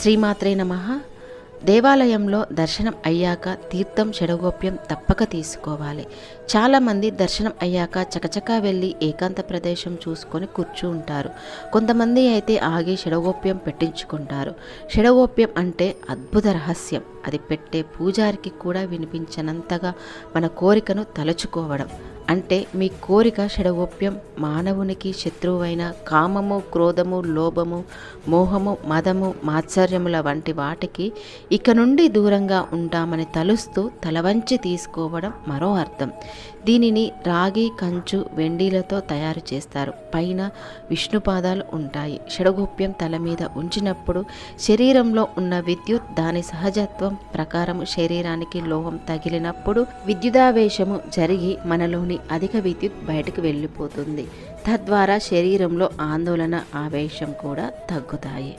శ్రీమాత్రే నమ. దేవాలయంలో దర్శనం అయ్యాక తీర్థం చెడగోప్యం తప్పక తీసుకోవాలి. చాలామంది దర్శనం అయ్యాక చకచకా వెళ్ళి ఏకాంత ప్రదేశం చూసుకొని కూర్చుంటారు కొంతమంది అయితే ఆగి షడగోప్యం పెట్టించుకుంటారు. షడగోప్యం అంటే అద్భుత రహస్యం. అది పెట్టే పూజారికి కూడా వినిపించనంతగా మన కోరికను తలుచుకోవడం. అంటే మీ కోరిక షడగోప్యం మానవునికి శత్రువైన కామము క్రోధము లోభము మోహము మదము మాత్సర్యముల వంటి వాటికి ఇక నుండి దూరంగా ఉంటామని తలుస్తూ తలవంచి తీసుకోవడం మరో అర్థం. దీనిని రాగి కంచు వెండిలతో తయారు చేస్తారు. పైన విష్ణుపాదాలు ఉంటాయి. షడగోప్యం తల మీద ఉంచినప్పుడు శరీరంలో ఉన్న విద్యుత్ దాని సహజత్వం ప్రకారం శరీరానికి లోహం తగిలినప్పుడు విద్యుదావేశము జరిగి మనలోని అధిక విద్యుత్ బయటకు వెళ్ళిపోతుంది. తద్వారా శరీరంలో ఆందోళన ఆవేశం కూడా తగ్గుతాయి.